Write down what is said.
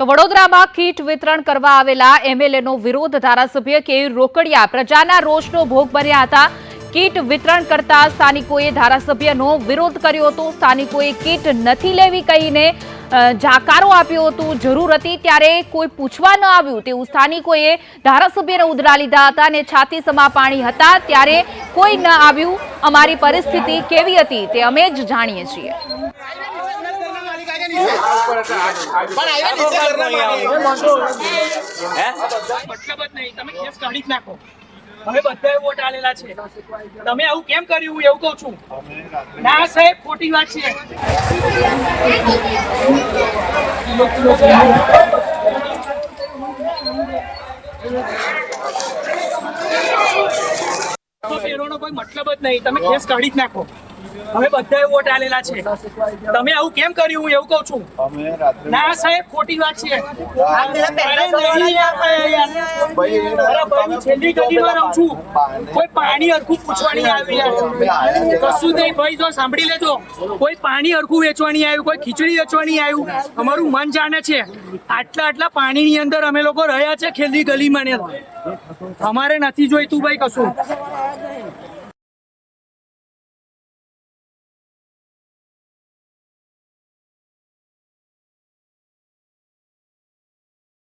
તો વડોદરામાં કીટ વિતરણ કરવા આવેલા એમએલએનો વિરોધ ધારાસભ્ય કે રોકડિયા પ્રજાના રોષનો ભોગ બન્યા હતા. કીટ વિતરણ કરતા સ્થાનિકોએ ધારાસભ્યનો વિરોધ કર્યો હતો. સ્થાનિકોએ કીટ નથી લેવી કહીને જાકારો આપ્યો હતો. જરૂર હતી ત્યારે કોઈ પૂછવા ન આવ્યું તેવું સ્થાનિકોએ ધારાસભ્યને ઉધરા લીધા હતા અને છાતી સમા પાણી હતા. ત્યારે કોઈ ન આવ્યું. અમારી પરિસ્થિતિ કેવી હતી તે અમે જ જાણીએ છીએ મતલબ જ નહીં તમે કેસ કાઢી જ નાખો હવે બધાએ વોટ આલેલા છે તમે આવું કેમ કર્યું એવું કહું છું ના સાહેબ ખોટી વાત છે કોઈ મતલબ જ નહીં. તમે કેસ કાઢી જ નાખો. હવે બધાએ વોટ આલેલા છે. તમે આવું કેમ કર્યું? એવું કહું છું. ના સાહેબ ખોટી વાત છે. છેલ્લી ગલી ગલીમાં રહું છું. કોઈ પાણી અરખું પૂછવાની આવી કશું નહીં ભાઈ જો સાંભળી લેજો. કોઈ પાણી અરખું વેચવાની આવ્યું કોઈ ખીચડી વેચવાની આવ્યું. અમારું મન જાણે છે. આટલા આટલા પાણીની અંદર અમે લોકો રહ્યા છે છેલ્લી ગલીમાં ને અમારે નથી જોઈતું ભાઈ કશું.